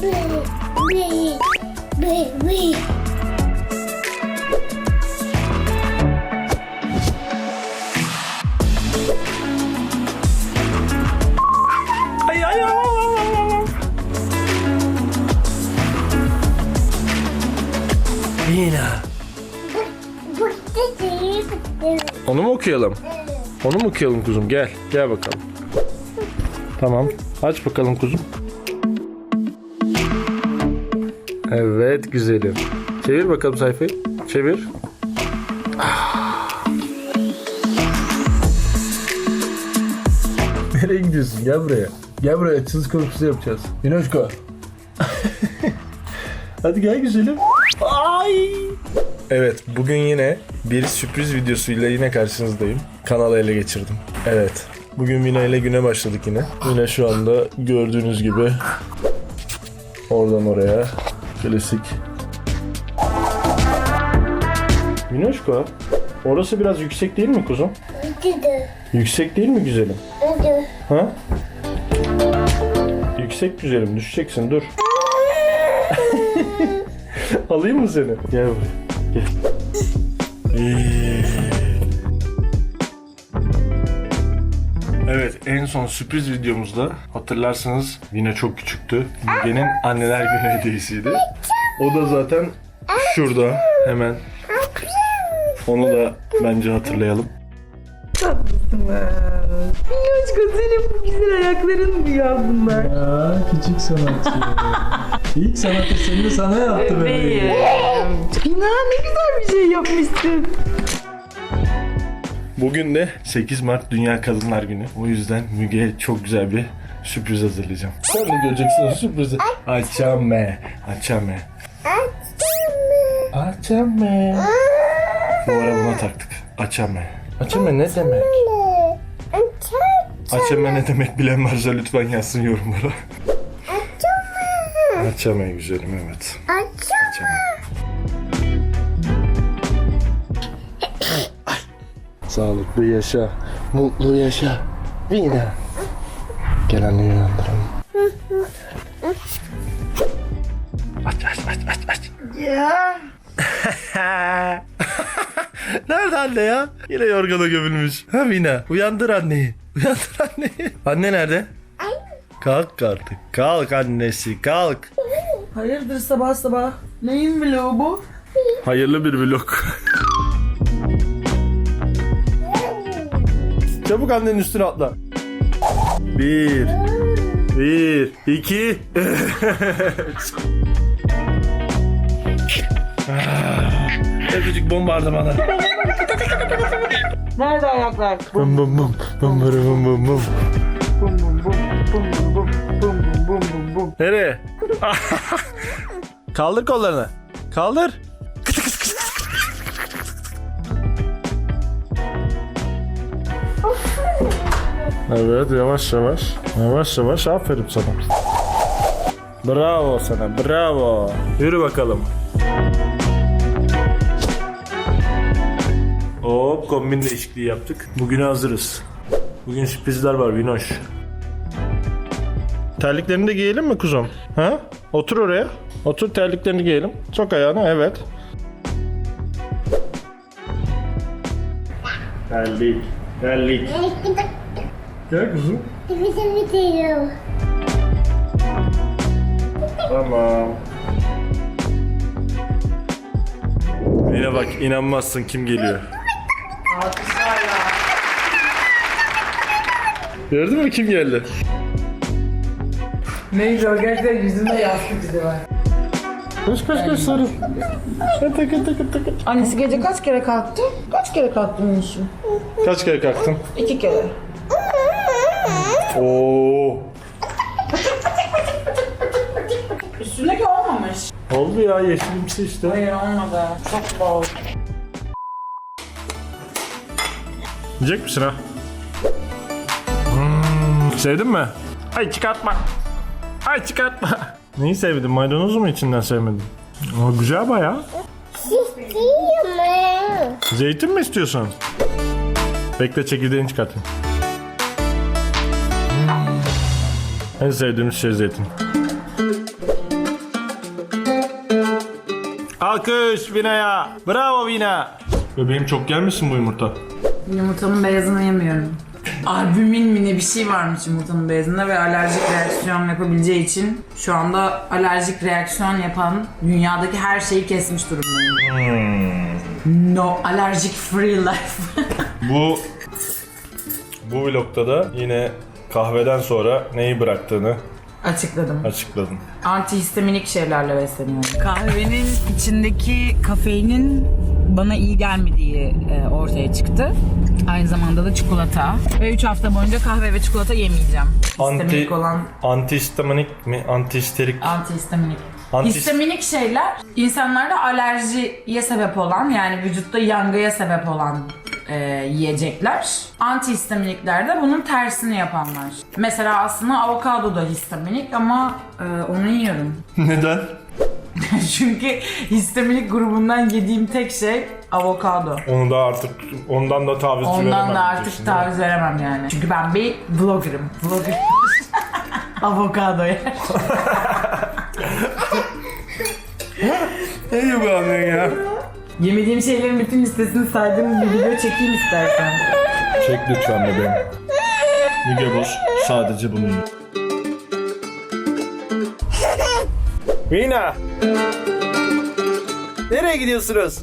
Ay ay ay, bitti. Onu mu okuyalım? Onu mu okuyalım kuzum? Gel. Gel bakalım. Tamam. Aç bakalım kuzum. Evet güzelim. Çevir bakalım sayfayı. Çevir. Ah. Nereye gidiyorsun? Gel buraya. Gel buraya. Çız korkusu yapacağız. Minoşko. Hadi gel güzelim. Ay. Evet bugün yine bir sürpriz videosuyla yine karşınızdayım. Kanalı ele geçirdim. Evet. Bugün Mina ile güne başladık yine. Yine şu anda gördüğünüz gibi oradan oraya klasik. Minoşko orası biraz yüksek değil mi kuzum? Gitti. Yüksek değil mi güzelim? Gitti. Ha? Yüksek güzelim düşeceksin dur. Alayım mı seni? Gel buraya. Gel. En son sürpriz videomuzda hatırlarsanız yine çok küçüktü. Müge'nin anneler günü hediyesiydi. O da zaten şurada hemen. Onu da bence hatırlayalım. Minnoşko senin bu güzel ayakların mı ya bunlar? Ya küçük sanatçı. İlk sanat eserini sana yaptı bebeğim. İnan ne güzel bir şey yapmışsın. Bugün de 8 Mart Dünya Kadınlar Günü. O yüzden Müge'ye çok güzel bir sürpriz hazırlayacağım. Sen de göreceksin o sürprizi. Açame. Açame. Açame. Bu ara buna taktık. Açame. Açame ne demek? Açame ne demek bilen varsa lütfen yazsın yorumlara. Açame güzelim evet. Açame. Sağlıklı yaşa, mutlu yaşa. Yine. Gel anneni uyandıralım. Aç aç aç aç aç. Ya. Nerede anne ya? Yine yorgana gömülmüş. Ha Mina uyandır anneyi. Uyandır anneyi. Anne nerede? Kalk artık. Kalk annesi kalk. Hayırdır sabah sabah? Neyin vlogu bu? Hayırlı bir vlog. Çabuk annenin üstüne atla. Bir. Bir. iki. Öpücük bombardımana. Nerede ayaklar? Bum bum bum. Bum bum bum bum bum. Bum bum bum. Bum bum bum. Bum bum bum bum bum. Nereye? Kaldır kollarını. Kaldır. Evet yavaş yavaş. Yavaş yavaş aferin sana. Bravo sana bravo. Yürü bakalım. Hop kombin değişikliği yaptık. Bugüne hazırız. Bugün sürprizler var Vinoş. Terliklerini de giyelim mi kuzum? Ha? Otur oraya. Otur terliklerini giyelim. Sok ayağını evet. Terlik. Terlik. Gel kuzum. Bitti bitiyor. Tamam. Yine bak inanmazsın kim geliyor. Gördün mü kim geldi? Neyse o gerçekten yüzünde yastık izi var. Koş koş koş sarıl. Tıkı tıkı tıkı. Annesi gece kaç kere kalktı? Kaç kere kalktın Minnoş'um? Kaç kere kalktın? İki kere. Oo. Üstündeki olmamış. Oldu ya yeşilimsi işte. Hayır olmadı. Çok bol. Yiyecek misin ha? Hmm, sevdin mi? Ay çıkartma. Ay çıkartma. Neyi sevdin? Maydanozu mu içinden sevmedin? O güzel baya. Zeytin mi istiyorsun? Bekle çekirdeğini çıkartayım. En sevdiğimiz şey zeytin. Alkış Vina'ya. Bravo Vina. Bebeğim çok gelmesin bu yumurta. Yumurtanın beyazını yemiyorum. Albümin mi ne bir şey varmış yumurtanın beyazında ve alerjik reaksiyon yapabileceği için şu anda alerjik reaksiyon yapan dünyadaki her şeyi kesmiş durumdayım. No allergic free life. Bu bu vlogda da yine kahveden sonra neyi bıraktığını Açıkladım. açıkladın. Antihistaminik şeylerle besleniyorum. Kahvenin içindeki kafeinin bana iyi gelmediği e, ortaya çıktı. Aynı zamanda da çikolata. Ve 3 hafta boyunca kahve ve çikolata yemeyeceğim. Histaminik olan antihistaminik mi? Antihisterik. antihistaminik. Anti- Histaminik şeyler insanlarda alerjiye sebep olan yani vücutta yangıya sebep olan e, yiyecekler. Antihistaminikler de bunun tersini yapanlar. Mesela aslında avokado da histaminik ama e, onu yiyorum. Neden? Çünkü histaminik grubundan yediğim tek şey avokado. Onu da artık ondan da taviz veremem. Ondan da artık diyorsun, taviz veremem yani. Çünkü ben bir vloggerım. Vlogger. avokado yer. Ne annen ya? Yemediğim şeylerin bütün listesini saydığım bir video çekeyim istersen. Çek lütfen bebeğim. Müge Boz sadece bunu. Vina! Nereye gidiyorsunuz?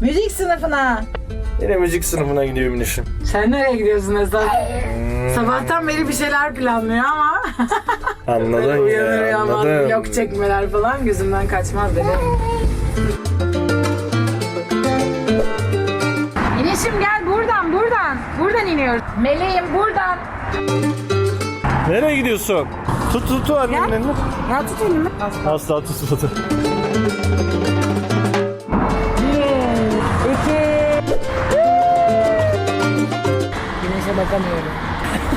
Müzik sınıfına. Yine müzik sınıfına gidiyor Minişim. Sen nereye gidiyorsun Esat? Sabahtan beri bir şeyler planlıyor ama Anladın uyanır ya, uyanmaz anladım. yok çekmeler falan gözümden kaçmaz dedim. Buradan. İniyoruz. Meleğim buradan. Nereye gidiyorsun? Tut tut tut annenin Gel. elini. Ya tut elimi. Asla tutmadı. Bir, iki. Güneşe bakamıyorum.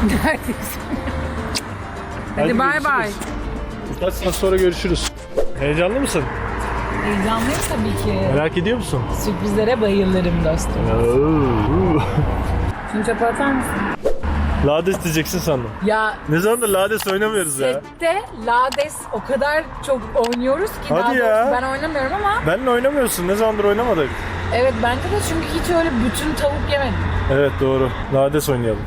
Neredesin? Hadi bay bay. Kaç saat sonra görüşürüz. Heyecanlı mısın? Heyecanlıyım tabii ki. Merak ediyor musun? Sürprizlere bayılırım dostum. Oo. Çöpe atar mısın? Lades diyeceksin sandım. Ya Ne zamandır Lades oynamıyoruz ya. sette Lades o kadar çok oynuyoruz ki Hadi ya. ben oynamıyorum ama Benle oynamıyorsun. Ne zamandır oynamadık? evet bence de çünkü hiç öyle bütün tavuk yemedim. Evet doğru. Lades oynayalım.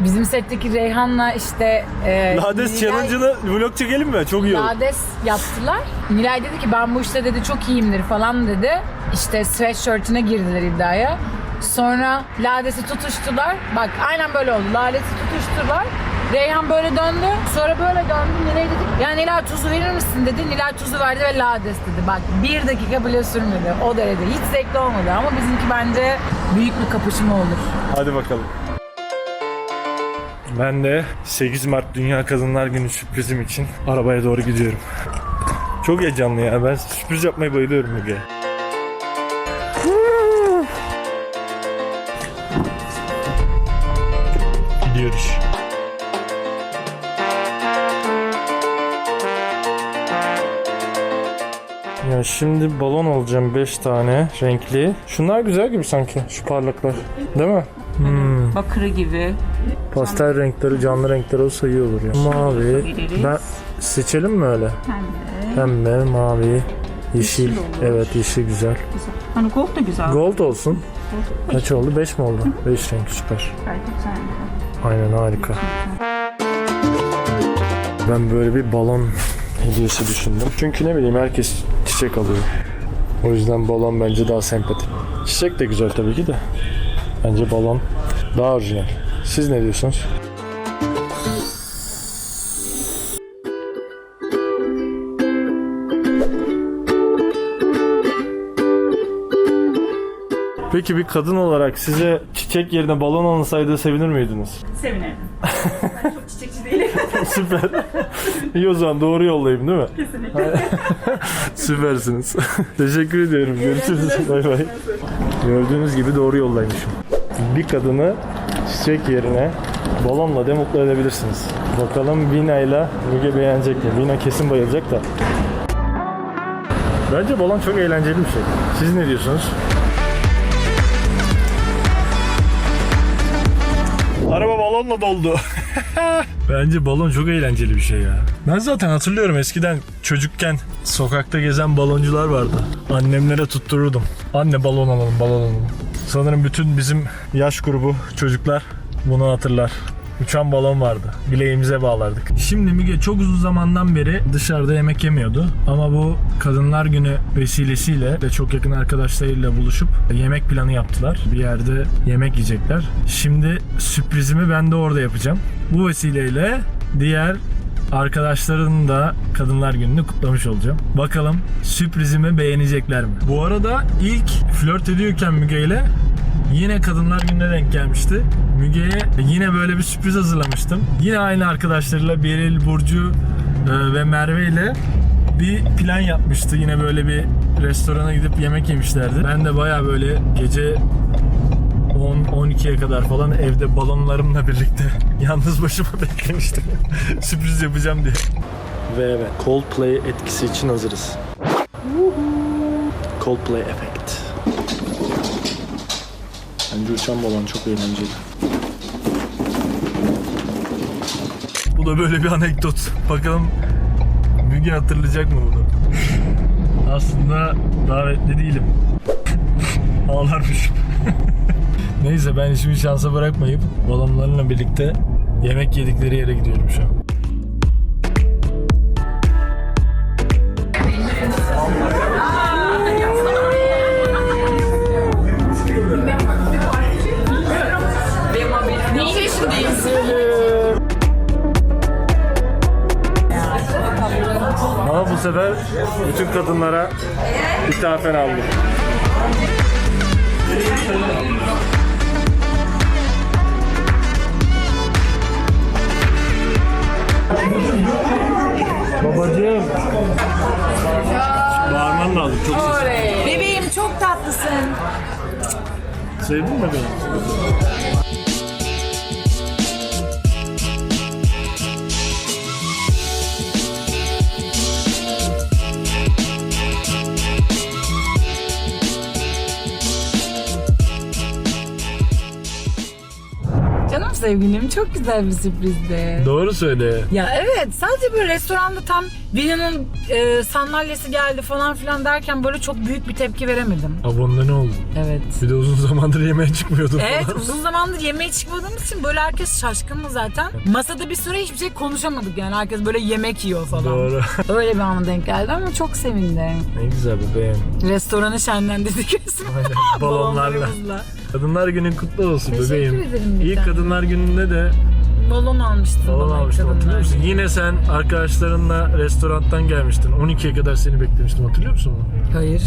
Bizim setteki Reyhan'la işte e, Lades Nilay- challenge'ını vlog çekelim mi? Çok iyi olur. Lades yaptılar. Nilay dedi ki ben bu işte dedi çok iyiyimdir falan dedi. İşte sweatshirt'ine girdiler iddiaya. Sonra Lades'i tutuştular. Bak aynen böyle oldu. Lades'i tutuştular. Reyhan böyle döndü. Sonra böyle döndü. Nilay dedi ya Nilay tuzu verir misin dedi. Nilay tuzu verdi ve Lades dedi. Bak bir dakika bile sürmedi. O derece. Hiç zevkli olmadı ama bizimki bence büyük bir kapışma olur. Hadi bakalım. Ben de 8 Mart Dünya Kadınlar Günü sürprizim için arabaya doğru gidiyorum. Çok heyecanlı ya. Ben sürpriz yapmayı bayılıyorum Müge. Gidiyoruz. Ya şimdi balon alacağım 5 tane renkli. Şunlar güzel gibi sanki şu parlaklar. Değil mi? Bakırı gibi. Pastel renkleri, canlı renkler olsa iyi olur ya. Mavi. Ben seçelim mi öyle? Pembe. Pembe, mavi, yeşil. Evet yeşil güzel. Hani gold da güzel. Gold olsun. Kaç oldu? 5 mi oldu? 5 renk süper. Aynen harika. Ben böyle bir balon hediyesi düşündüm. Çünkü ne bileyim herkes çiçek alıyor. O yüzden balon bence daha sempatik. Çiçek de güzel tabii ki de. Bence balon daha orijinal. Siz ne diyorsunuz? Peki bir kadın olarak size çiçek yerine balon alınsaydı sevinir miydiniz? Sevinirim. ben çok çiçekçi değilim. Süper. İyi o zaman doğru yollayayım değil mi? Kesinlikle. Süpersiniz. Teşekkür ediyorum. Görüşürüz. Bay bay. Gördüğünüz gibi doğru yoldaymışım. Bir kadını çiçek yerine balonla de mutlu edebilirsiniz. Bakalım Vina ile Müge beğenecek mi? Vina kesin bayılacak da. Bence balon çok eğlenceli bir şey. Siz ne diyorsunuz? Balonla doldu. Bence balon çok eğlenceli bir şey ya. Ben zaten hatırlıyorum eskiden çocukken sokakta gezen baloncular vardı. Annemlere tuttururdum. Anne balon alalım, balon alalım. Sanırım bütün bizim yaş grubu çocuklar bunu hatırlar. Uçan balon vardı. Bileğimize bağlardık. Şimdi Müge çok uzun zamandan beri dışarıda yemek yemiyordu. Ama bu Kadınlar Günü vesilesiyle ve çok yakın arkadaşlarıyla buluşup yemek planı yaptılar. Bir yerde yemek yiyecekler. Şimdi sürprizimi ben de orada yapacağım. Bu vesileyle diğer arkadaşların da Kadınlar Günü'nü kutlamış olacağım. Bakalım sürprizimi beğenecekler mi? Bu arada ilk flört ediyorken Müge ile Yine Kadınlar Günü'ne denk gelmişti. Müge'ye yine böyle bir sürpriz hazırlamıştım. Yine aynı arkadaşlarıyla Beril, Burcu e, ve Merve ile bir plan yapmıştı. Yine böyle bir restorana gidip yemek yemişlerdi. Ben de baya böyle gece 10-12'ye kadar falan evde balonlarımla birlikte yalnız başıma beklemiştim. Sürpriz yapacağım diye. Ve evet Coldplay etkisi için hazırız. Coldplay efekt. Bence uçan balon çok eğlenceli. Bu da böyle bir anekdot. Bakalım Müge hatırlayacak mı bunu? Aslında davetli değilim. Ağlarmışım. Neyse ben işimi şansa bırakmayıp balonlarla birlikte yemek yedikleri yere gidiyorum şu an. Sefer bütün kadınlara ithafen aldım. Babacığım. Bağırman lazım çok ses. Bebeğim çok tatlısın. Sevdin mi beni? Sevgilim çok güzel bir sürprizdi. Doğru söyle. Ya evet sadece böyle restoranda tam Vina'nın e, sandalyesi geldi falan filan derken böyle çok büyük bir tepki veremedim. Abonda ne oldu? Evet. Bir de uzun zamandır yemeğe çıkmıyordum Evet falan. uzun zamandır yemeğe çıkmadığımız için böyle herkes şaşkındı zaten. Masada bir süre hiçbir şey konuşamadık yani herkes böyle yemek yiyor falan. Doğru. Öyle bir ana denk geldi ama çok sevindim. ne güzel bebeğim. Restoranı şenlendirdik resmen. Aynen, balonlarla. Balonlarımızla. Kadınlar günün kutlu olsun Teşekkür bebeğim. ederim bir tanem. Kadınlar gününde de Balon almıştın balon bana almıştım hatırlıyor musun? Yine sen arkadaşlarınla restorandan gelmiştin. 12'ye kadar seni beklemiştim hatırlıyor musun onu? Hayır.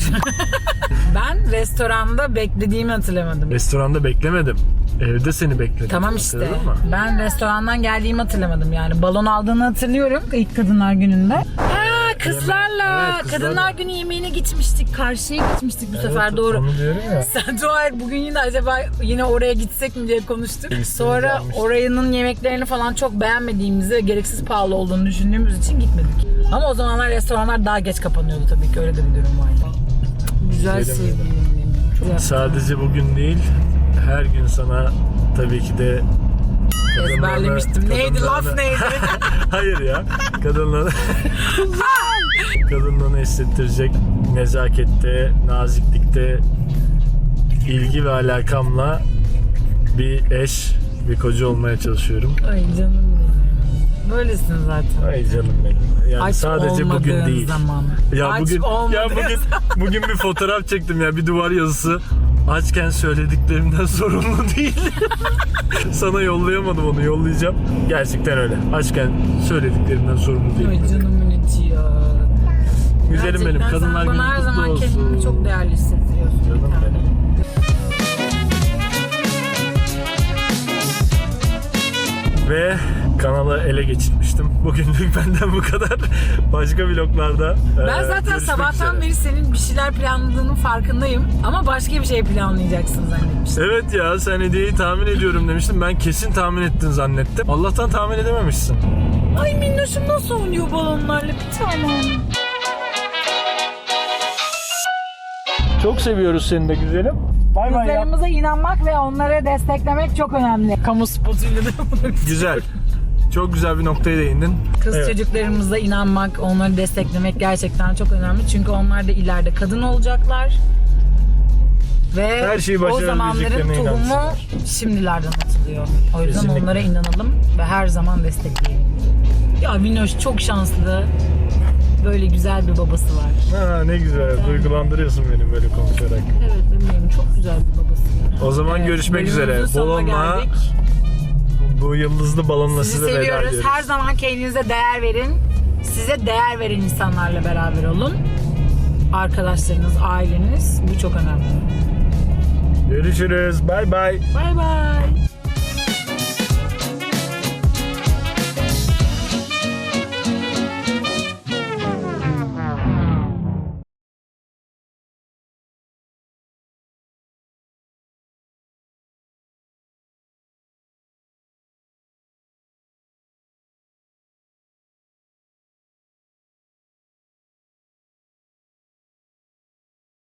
ben restoranda beklediğimi hatırlamadım. Restoranda beklemedim. Evde seni bekledim. Tamam işte. Ben restorandan geldiğimi hatırlamadım yani. Balon aldığını hatırlıyorum ilk Kadınlar Günü'nde. Ha kızlarla. Evet, kızlarla. Kadınlar Günü yemeğine gitmiştik. Karşıya gitmiştik bu sefer Evet, doğru. Onu diyorum ya. Sen dua et bugün yine acaba yine oraya gitsek mi diye konuştuk. Gitseniz Sonra yanlış. orayının yemeklerini falan çok beğenmediğimizi gereksiz pahalı olduğunu düşündüğümüz için gitmedik. Ama o zamanlar restoranlar daha geç kapanıyordu tabii ki öyle de bir durum vardı. Güzel sevgilim. Sadece bugün değil, her gün sana tabii ki de Ezberlemiştim. Neydi laf neydi? Hayır ya. Kadınları kadınlığını hissettirecek nezakette, naziklikte ilgi ve alakamla bir eş, bir koca olmaya çalışıyorum. Ay canım benim. Böylesin zaten. Ay canım benim. Yani Aç sadece bugün olmadığın değil. zaman. Ya Aç bugün olmadığın ya bugün bugün bir fotoğraf çektim ya bir duvar yazısı. Açken söylediklerimden sorumlu değil. Sana yollayamadım onu yollayacağım. Gerçekten öyle. Açken söylediklerimden sorumlu değilim. Ay canımın içi ya. Güzelim benim. Kadınlar günü bana her kutlu zaman olsun. çok değerli hissettiriyorsun. Canım benim. Ve kanalı ele geçirmiştim. Bugünlük benden bu kadar. Başka vloglarda Ben e, zaten görüşmek sabahtan üzere. beri senin bir şeyler planladığının farkındayım. Ama başka bir şey planlayacaksın zannetmiştim. Evet ya sen hediyeyi tahmin ediyorum demiştin. Ben kesin tahmin ettin zannettim. Allah'tan tahmin edememişsin. Ay minnoşum nasıl oynuyor balonlarla bir tanem. Çok seviyoruz seni de güzelim. Bay Kızlarımıza inanmak ve onları desteklemek çok önemli. Kamu spotuyla da bunu Güzel. Çok güzel bir noktaya değindin. Kız Evet. çocuklarımıza inanmak, onları desteklemek gerçekten çok önemli. Çünkü onlar da ileride kadın olacaklar. Ve Her şeyi o zamanların tohumu şimdilerden atılıyor. O yüzden Kesinlikle. onlara inanalım ve her zaman destekleyelim. Ya Minoş çok şanslı. Böyle güzel bir babası var. Ha ne güzel. Duygulandırıyorsun beni böyle konuşarak. Evet benim çok güzel bir babası var. O zaman Evet, görüşmek üzere. geldik. Bu yıldızlı balonla Sizi size veda seviyoruz. ediyoruz. Her zaman kendinize değer verin. Size değer veren insanlarla beraber olun. Arkadaşlarınız, aileniz bu çok önemli. Görüşürüz. Bay bay. Bay bay.